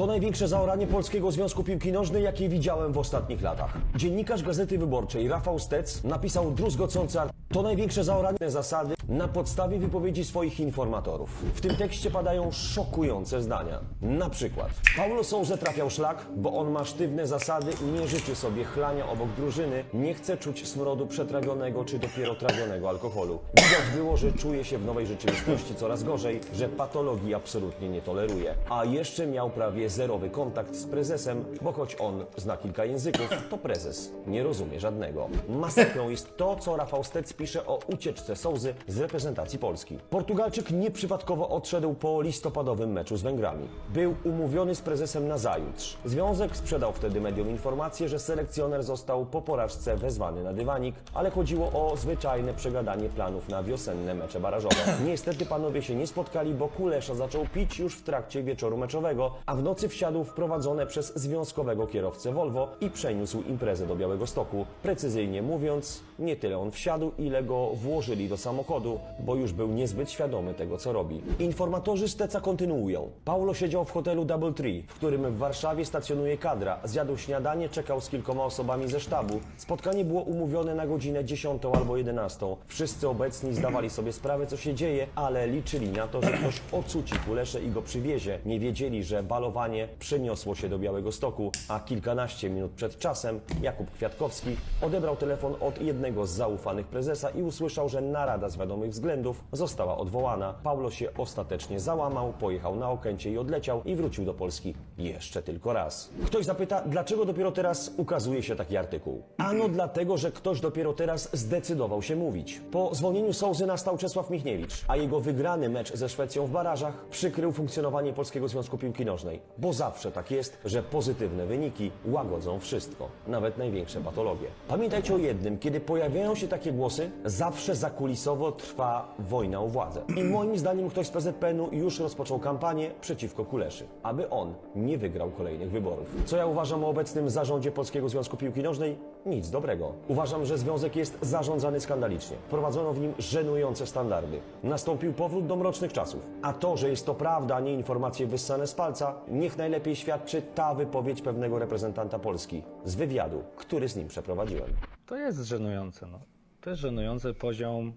To największe zaoranie Polskiego Związku Piłki Nożnej, jakie widziałem w ostatnich latach. Dziennikarz Gazety Wyborczej Rafał Stec napisał druzgocący artykuł. To największe zaoranie zasady na podstawie wypowiedzi swoich informatorów. W tym tekście padają szokujące zdania. Na przykład Paulo Souza trafiał szlak, bo on ma sztywne zasady i nie życzy sobie chlania obok drużyny, nie chce czuć smrodu przetrawionego czy dopiero trawionego alkoholu. Widać było, że czuje się w nowej rzeczywistości coraz gorzej, że patologii absolutnie nie toleruje. A jeszcze miał prawie zerowy kontakt z prezesem, bo choć on zna kilka języków, to prezes nie rozumie żadnego. Masakrą jest to, co Rafał Stec pisze o ucieczce Souzy z reprezentacji Polski. Portugalczyk nieprzypadkowo odszedł po listopadowym meczu z Węgrami. Był umówiony z prezesem na zajutrz. Związek sprzedał wtedy mediom informację, że selekcjoner został po porażce wezwany na dywanik, ale chodziło o zwyczajne przegadanie planów na wiosenne mecze barażowe. Niestety panowie się nie spotkali, bo Kulesza zaczął pić już w trakcie wieczoru meczowego, a w nocy wsiadł w prowadzone przez związkowego kierowcę Volvo i przeniósł imprezę do Białego Stoku. Precyzyjnie mówiąc, nie tyle on wsiadł, ile go włożyli do samochodu, bo już był niezbyt świadomy tego, co robi. Informatorzy Steca kontynuują. Paulo siedział w hotelu Double Tree, w którym w Warszawie stacjonuje kadra. Zjadł śniadanie, czekał z kilkoma osobami ze sztabu. Spotkanie było umówione na godzinę 10 albo 11. Wszyscy obecni zdawali sobie sprawę, co się dzieje, ale liczyli na to, że ktoś ocuci Kuleszę i go przywiezie. Nie wiedzieli, że balowanie przeniosło się do Białego Stoku, a kilkanaście minut przed czasem Jakub Kwiatkowski odebrał telefon od jednego z zaufanych prezesa i usłyszał, że narada z wiadomych względów została odwołana. Paulo się ostatecznie załamał, pojechał na Okęcie i odleciał i wrócił do Polski jeszcze tylko raz. Ktoś zapyta, dlaczego dopiero teraz ukazuje się taki artykuł? Ano dlatego, że ktoś dopiero teraz zdecydował się mówić. Po zwolnieniu Sołzy nastał Czesław Michniewicz, a jego wygrany mecz ze Szwecją w barażach przykrył funkcjonowanie Polskiego Związku Piłki Nożnej. Bo zawsze tak jest, że pozytywne wyniki łagodzą wszystko, nawet największe patologie. Pamiętajcie o jednym, kiedy pojawiają się takie głosy, zawsze zakulisowo trwa wojna o władzę. I moim zdaniem ktoś z PZPN-u już rozpoczął kampanię przeciwko Kuleszy, aby on nie wygrał kolejnych wyborów. Co ja uważam o obecnym zarządzie Polskiego Związku Piłki Nożnej? Nic dobrego. Uważam, że związek jest zarządzany skandalicznie. Wprowadzono w nim żenujące standardy. Nastąpił powrót do mrocznych czasów. A to, że jest to prawda, a nie informacje wyssane z palca, niech najlepiej świadczy ta wypowiedź pewnego reprezentanta Polski z wywiadu, który z nim przeprowadziłem. To jest żenujące. No. To jest żenujący poziom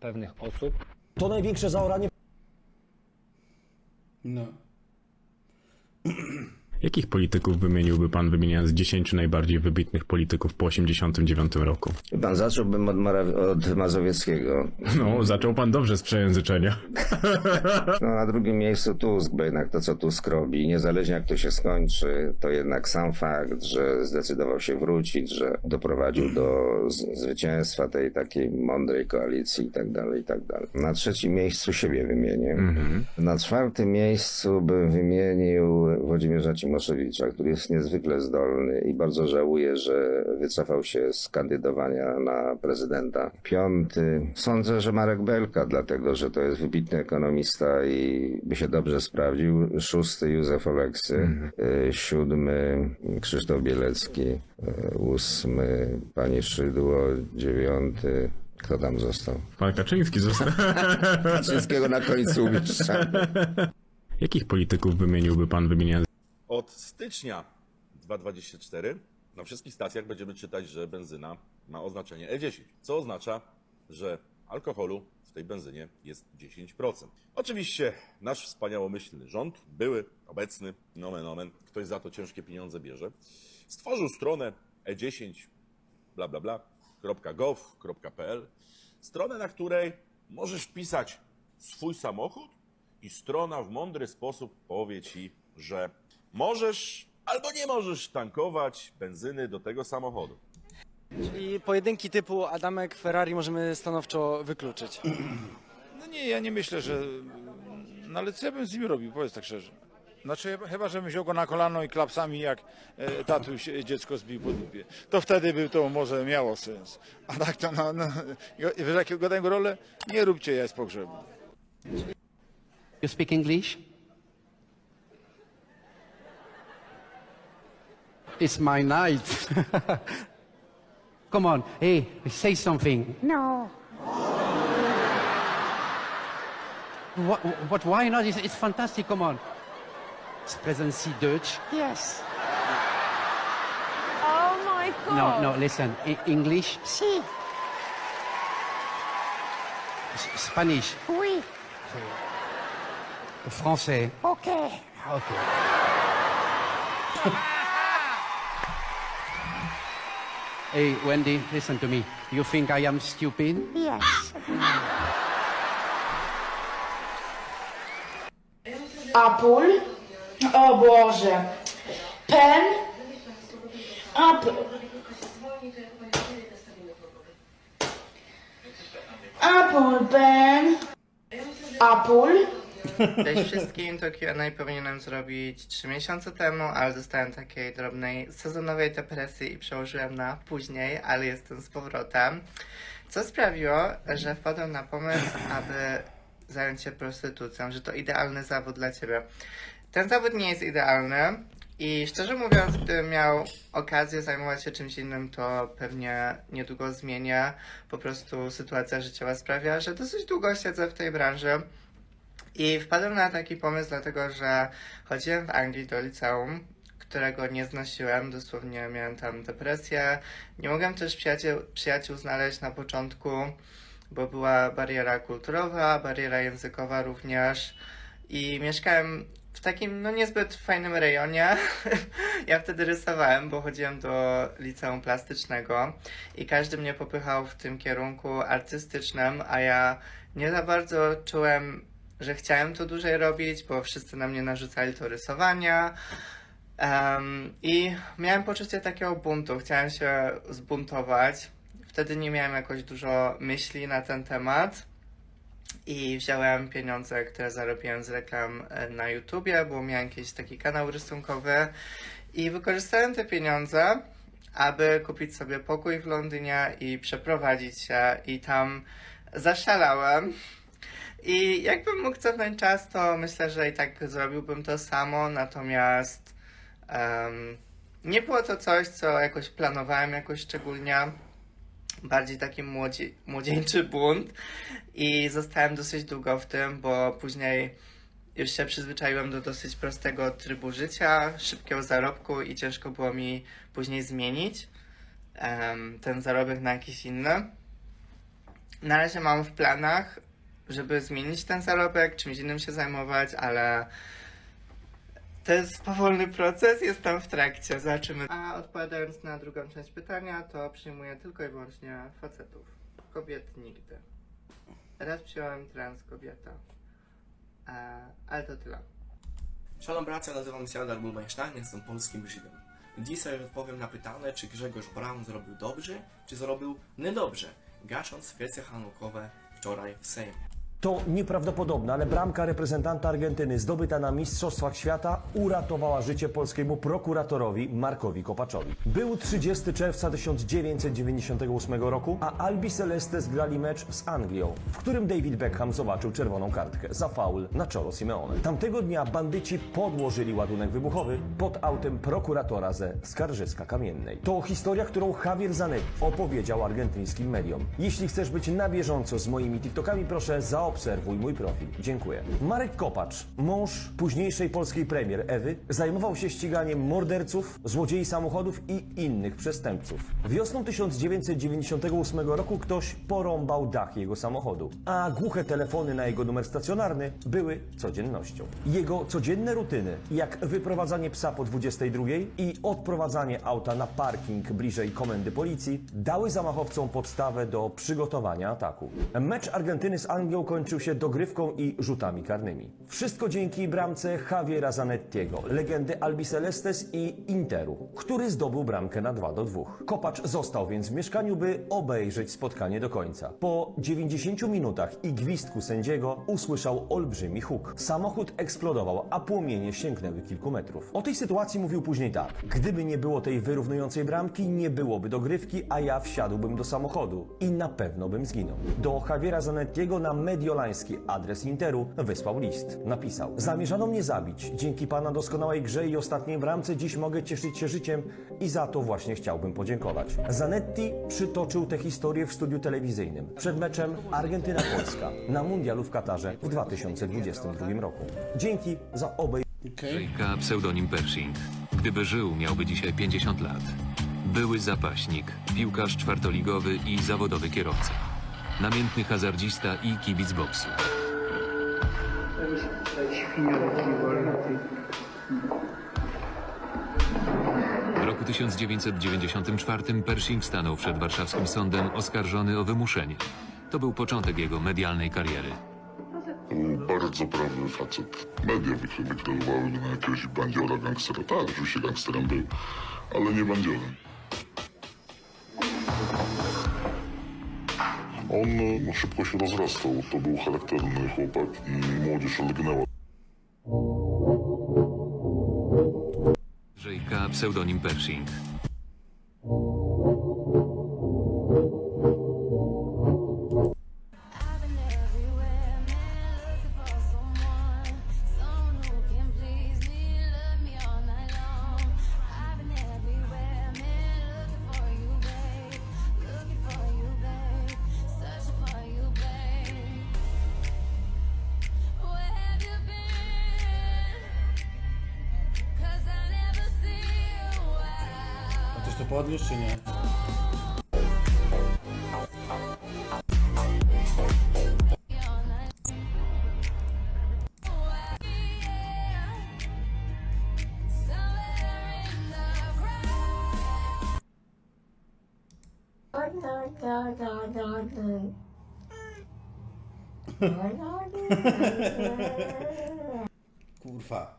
pewnych osób. To największe zaoranie No. Jakich polityków wymieniłby pan wymieniając 10 najbardziej wybitnych polityków po 89 roku? Pan zacząłbym od, od Mazowieckiego. No, zaczął pan dobrze z przejęzyczenia. No, na drugim miejscu Tusk, bo jednak to, co Tusk robi, niezależnie jak to się skończy, to jednak sam fakt, że zdecydował się wrócić, że doprowadził do z- zwycięstwa tej takiej mądrej koalicji i tak dalej, i tak dalej. Na trzecim miejscu siebie wymienię. Na czwartym miejscu bym wymienił Włodzimierza Cimoszewicza, który jest niezwykle zdolny i bardzo żałuję, że wycofał się z kandydowania na prezydenta. Piąty, sądzę, że Marek Belka, dlatego, że to jest wybitny ekonomista i by się dobrze sprawdził. Szósty, Józef Oleksy. Y, Siódmy, Krzysztof Bielecki. Y, Ósmy, pani Szydło. Dziewiąty, kto tam został? Pan Kaczyński został. Wszystkiego na końcu umieszczamy. Jakich polityków wymieniłby pan wymieniając Od stycznia 2024 na wszystkich stacjach będziemy czytać, że benzyna ma oznaczenie E10, co oznacza, że alkoholu w tej benzynie jest 10%. Oczywiście nasz wspaniałomyślny rząd, były, obecny, nomen omen, ktoś za to ciężkie pieniądze bierze, stworzył stronę E e10 bla bla bla, .gov.pl, stronę, na której możesz wpisać swój samochód i strona w mądry sposób powie ci, że możesz albo nie możesz tankować benzyny do tego samochodu. I pojedynki typu Adamek Ferrari możemy stanowczo wykluczyć. No nie, ja nie myślę, że. No ale co ja bym z nim robił, powiedz tak szczerze. Znaczy, chyba- żebym wziął go na kolano i klapsami, jak e, tatuś dziecko zbił po dupie. To wtedy by to może miało sens. A tak to, no, no wiesz, jakie go rolę? Nie róbcie ja z pogrzebu. You speak English? It's my night. Come on, hey, say something. No. What, what, why not? It's, it's fantastic, come on. Sprechen Sie Deutsch? Yes. Oh my god. No, no, listen. E- English? Si. S- Spanish? Oui. Français? OK. Ah, OK. hey, Wendy, listen to me. You think I am stupid? Yes. Apple. O Boże. Pen. Apple. Apple pen. Apple. Cześć wszystkim, to Q&A powinienem zrobić 3 miesiące temu, ale dostałem takiej drobnej sezonowej depresji i przełożyłem na później, ale jestem z powrotem. Co sprawiło, że wpadłem na pomysł, aby zająć się prostytucją, że to idealny zawód dla ciebie. Ten zawód nie jest idealny i szczerze mówiąc, gdybym miał okazję zajmować się czymś innym, to pewnie niedługo zmienię. Po prostu sytuacja życiowa sprawia, że dosyć długo siedzę w tej branży. I wpadłem na taki pomysł, dlatego że chodziłem w Anglii do liceum, którego nie znosiłem, dosłownie miałem tam depresję. Nie mogłem też przyjaciół, przyjaciół znaleźć na początku, bo była bariera kulturowa, bariera językowa również. I mieszkałem w takim no niezbyt fajnym rejonie. ja wtedy rysowałem, bo chodziłem do liceum plastycznego i każdy mnie popychał w tym kierunku artystycznym, a ja nie za bardzo czułem, że chciałem to dłużej robić, bo wszyscy na mnie narzucali to rysowania. Em, I miałem poczucie takiego buntu, chciałem się zbuntować. Wtedy nie miałem jakoś dużo myśli na ten temat. I wziąłem pieniądze, które zarobiłem z reklam e, na YouTubie, bo miałem jakiś taki kanał rysunkowy. I wykorzystałem te pieniądze, aby kupić sobie pokój w Londynie i przeprowadzić się. I tam zaszalałem. I jakbym mógł cofnąć czas, to myślę, że i tak zrobiłbym to samo, natomiast em, nie było to coś, co jakoś planowałem jakoś szczególnie. Bardziej taki młodzi, młodzieńczy bunt i zostałem dosyć długo w tym, bo później już się przyzwyczaiłem do dosyć prostego trybu życia, szybkiego zarobku i ciężko było mi później zmienić em, ten zarobek na jakiś inny. Na razie mam w planach żeby zmienić ten zarobek, czymś innym się zajmować, ale to jest powolny proces, jestem w trakcie, zobaczymy. A odpowiadając na drugą część pytania, to przyjmuję tylko i wyłącznie facetów. Kobiet nigdy. Raz przyjąłem trans kobieta. E, ale to tyle. Shalom bracia, nazywam się Adar Bulbańsztajn, jestem polskim Żydem. Dzisiaj odpowiem na pytanie, czy Grzegorz Braun zrobił dobrze, czy zrobił niedobrze, gasząc kwestie hanukowe wczoraj w Sejmie. To nieprawdopodobne, ale bramka reprezentanta Argentyny zdobyta na Mistrzostwach Świata uratowała życie polskiemu prokuratorowi Markowi Kopaczowi. Był 30 czerwca 1998 roku, a Albi Celestes grali mecz z Anglią, w którym David Beckham zobaczył czerwoną kartkę za faul na czolo Simeone. Tamtego dnia bandyci podłożyli ładunek wybuchowy pod autem prokuratora ze Skarżyska Kamiennej. To historia, którą Javier Zanetti opowiedział argentyńskim mediom. Jeśli chcesz być na bieżąco z moimi TikTokami, proszę zaobserwuj mój profil. Dziękuję. Marek Kopacz, mąż późniejszej polskiej premier Ewy, zajmował się ściganiem morderców, złodziei samochodów i innych przestępców. Wiosną 1998 roku ktoś porąbał dach jego samochodu, a głuche telefony na jego numer stacjonarny były codziennością. Jego codzienne rutyny, jak wyprowadzanie psa po 22 i odprowadzanie auta na parking bliżej komendy policji, dały zamachowcom podstawę do przygotowania ataku. Mecz Argentyny z Anglią kończył się dogrywką i rzutami karnymi. Wszystko dzięki bramce Javiera Zanettiego, legendy Albi Celestes i Interu, który zdobył bramkę na 2 do 2. Kopacz został więc w mieszkaniu, by obejrzeć spotkanie do końca. Po 90 minutach i gwizdku sędziego usłyszał olbrzymi huk. Samochód eksplodował, a płomienie sięgnęły kilku metrów. O tej sytuacji mówił później tak. Gdyby nie było tej wyrównującej bramki, nie byłoby dogrywki, a ja wsiadłbym do samochodu i na pewno bym zginął. Do Javiera Zanettiego na mediolański adres Interu wysłał list. Napisał: Zamierzano mnie zabić. Dzięki pana doskonałej grze i ostatniej bramce dziś mogę cieszyć się życiem i za to właśnie chciałbym podziękować. Zanetti przytoczył tę historię w studiu telewizyjnym przed meczem Argentyna-Polska na mundialu w Katarze w 2022 roku. Dzięki za obejrzenie. Jayka, pseudonim Pershing. Gdyby żył, miałby dzisiaj 50 lat. Były zapaśnik, piłkarz czwartoligowy i zawodowy kierowca. Namiętny hazardzista i kibic boksu. W roku 1994 Pershing stanął przed warszawskim sądem oskarżony o wymuszenie. To był początek jego medialnej kariery. Bardzo prawny facet. Media wykre- wykreowały go na jakiegoś bandziora, gangstera. Tak, oczywiście gangsterem był, ale nie bandziorem. On no, szybko się rozrastał. To był charakterny chłopak i młodzież lgnęła. Jayka, pseudonim Pershing. Podnieść, czy nie? Kurwa.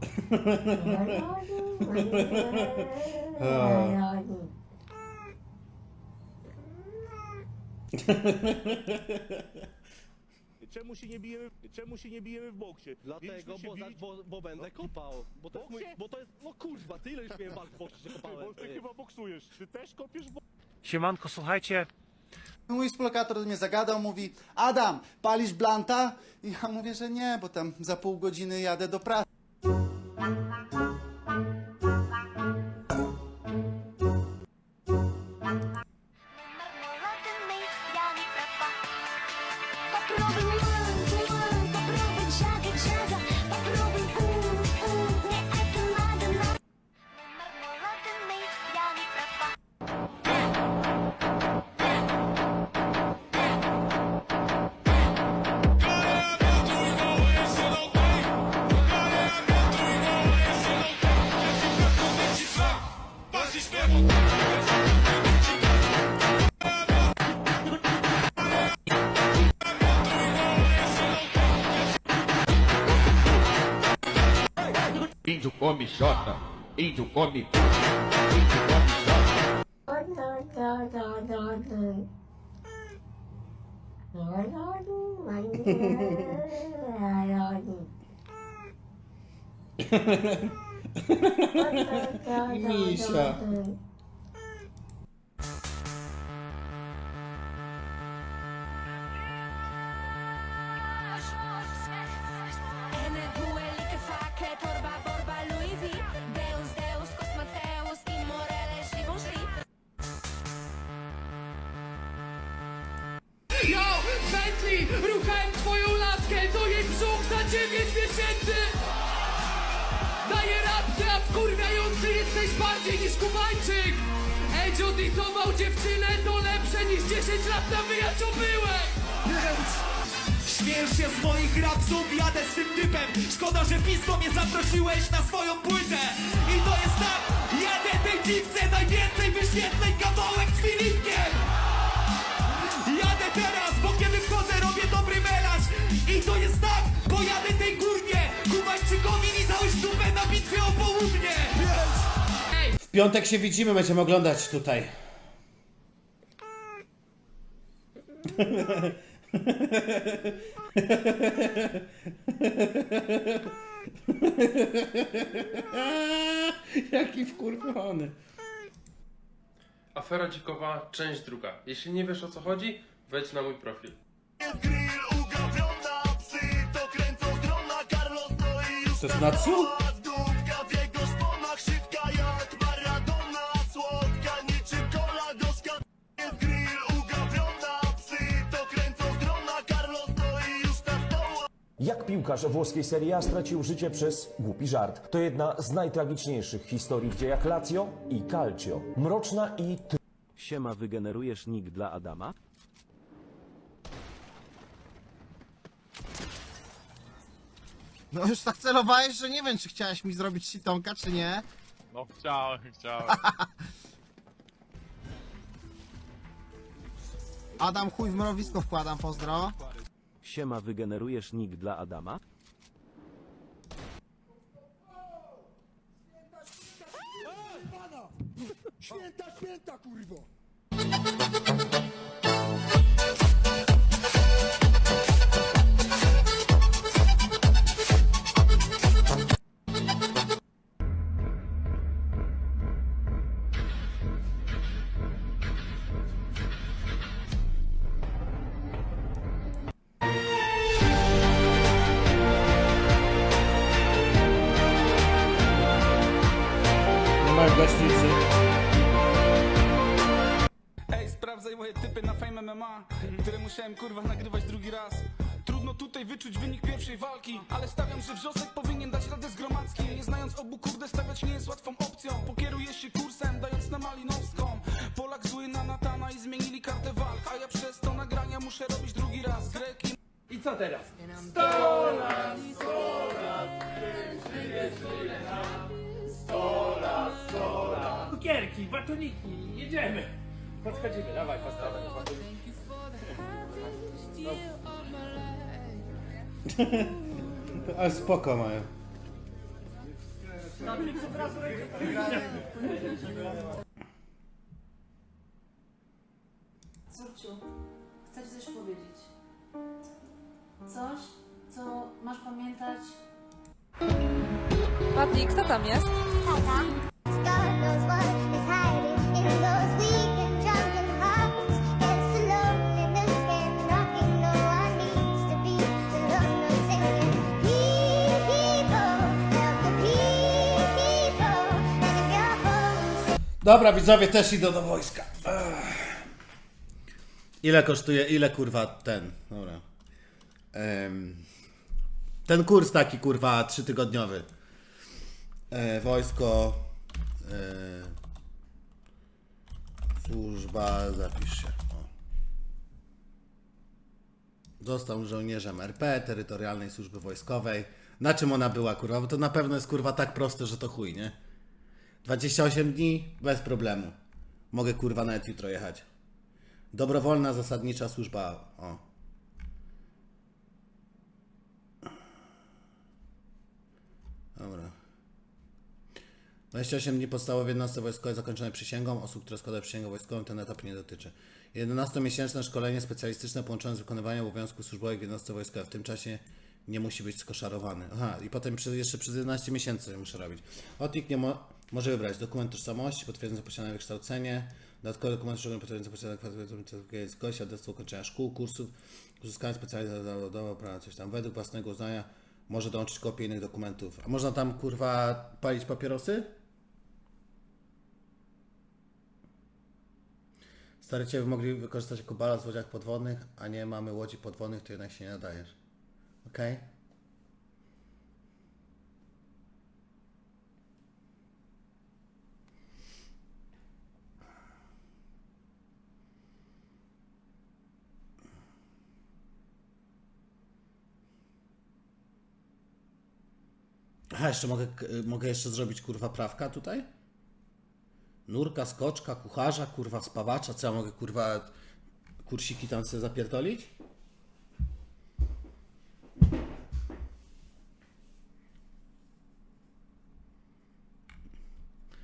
Czemu się nie bijemy, czemu się nie bijemy w boksie? Dlatego, bo, bo, bo będę kopał. Bo to, jest mój, bo to jest, no kurwa, ty ile już miałem walk w boksie, że kopałem. chyba boksujesz. Ty też kopiesz w Siemanko, słuchajcie, Mój współlokator do mnie zagadał, mówi Adam, palisz blanta? I ja mówię, że nie, bo tam za pół godziny jadę do pracy. Índio come xota, índio come... Misia. bardziej niż Kubańczyk! Edzio disował dziewczynę, to lepsze niż 10 lat na wyjaczobyłek! Śmiesz się z moich rapsów, jadę z tym typem Szkoda, że pismo mnie zaprosiłeś na swoją płytę I to jest tak, jadę tej dziwce najwięcej wyświetleń kawałek z Filipkiem Jadę teraz, bo kiedy wchodzę robię dobry melanż I to jest tak, bo jadę tej górnie W piątek się widzimy, będziemy oglądać tutaj. Jaki wkurwiony. Afera Dzikowa, część druga. Jeśli nie wiesz o co chodzi, wejdź na mój profil. To jest Natsu? Jak piłkarz włoskiej Serie A stracił życie przez głupi żart. To jedna z najtragiczniejszych historii w dziejach Lazio i Calcio. Mroczna i Siema, wygenerujesz nick dla Adama? No już tak celowałeś, że nie wiem, czy chciałeś mi zrobić sitonka, czy nie. No chciałem, chciałem. Adam chuj w mrowisko wkładam, pozdro. Siema, wygenerujesz nick dla Adama? Święta, święta! I co teraz? Cukierki, batoniki, jedziemy. Podchodzimy, dawaj, postawę. Ale spoko mają. Córciu, chcę ci coś powiedzieć. Coś, co masz pamiętać. Patty, kto tam jest? Dobra, widzowie też idą do wojska. Ech. Ile kosztuje, ile kurwa ten, dobra. Ten kurs taki kurwa trzytygodniowy. E, wojsko, e, służba, zapisz się. O. Został żołnierzem RP, terytorialnej służby wojskowej. Na czym ona była kurwa? Bo to na pewno jest kurwa tak proste, że to chuj, nie? 28 dni bez problemu. Mogę kurwa nawet jutro jechać. Dobrowolna zasadnicza służba. O. Dobra. 28 dni podstawowe jednostce wojskowe zakończone przysięgą. Osób, które składają przysięgę wojskową, ten etap nie dotyczy. 11-miesięczne szkolenie specjalistyczne połączone z wykonywaniem obowiązków służbowych w jednostce wojskowej. W tym czasie nie musi być skoszarowany. Aha, i potem jeszcze przez 11 miesięcy muszę robić. Otnik nie mo- może wybrać dokument tożsamości, potwierdzający posiadane wykształcenie, dodatkowy dokument szczególny potwierdzający posiadane kwalifikacje świadectwo ukończenia szkół, kursów, uzyskanie specjalizacji zawodowej, prawa, coś tam. Według własnego uznania może dołączyć kopię innych dokumentów. A można tam kurwa palić papierosy? Stary cię mogli wykorzystać jako balast w łodziach podwodnych, a nie mamy łodzi podwodnych, to jednak się nie nadajesz. Okej? Aha, jeszcze mogę, mogę jeszcze zrobić kurwa prawka tutaj? Nurka, skoczka, kucharza, kurwa spawacza, co ja mogę kurwa kursiki tam sobie zapierdolić?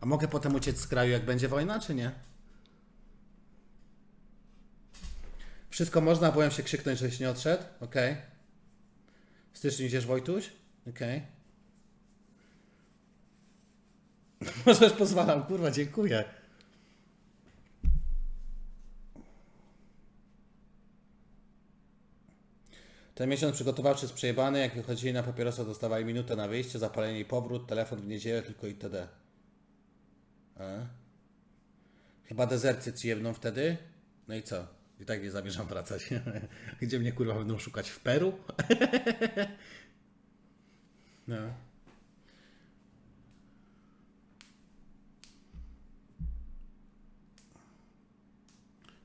A mogę potem uciec z kraju, jak będzie wojna, czy nie? Wszystko można, byłem się krzyknąć, żeś nie odszedł? Okej. W styczniu idziesz, Wojtuś? Okej. Możesz pozwalam, kurwa, dziękuję. Ten miesiąc przygotowawczy jest przejebany, jak wychodzili na papierosa dostawali minutę na wyjście, zapalenie i powrót, telefon w niedzielę, tylko itd. A? Chyba dezercję ci jebną wtedy? No i co? I tak nie zamierzam wracać. Gdzie mnie kurwa będą szukać? W Peru? no.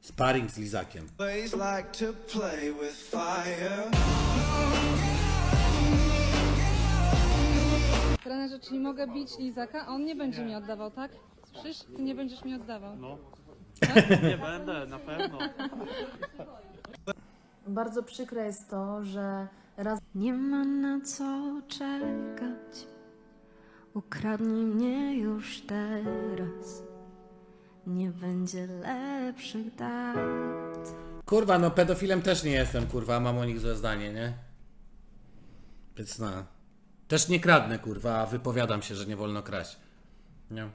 Sparring z Lizakiem. Boys like to play with fire. Trenerze, czyli mogę bić Lizaka, a on nie będzie mi oddawał, tak? Słyszysz? Ty nie będziesz mi oddawał. No. Tak? Nie będę, na pewno. Bardzo przykre jest to, że raz Nie ma na co czekać. Ukradnij mnie już teraz. Nie będzie lepszych dat. Kurwa, no pedofilem też nie jestem, kurwa, mam o nich złe zdanie, nie? Więc no. Też nie kradnę, kurwa, a wypowiadam się, że nie wolno kraść.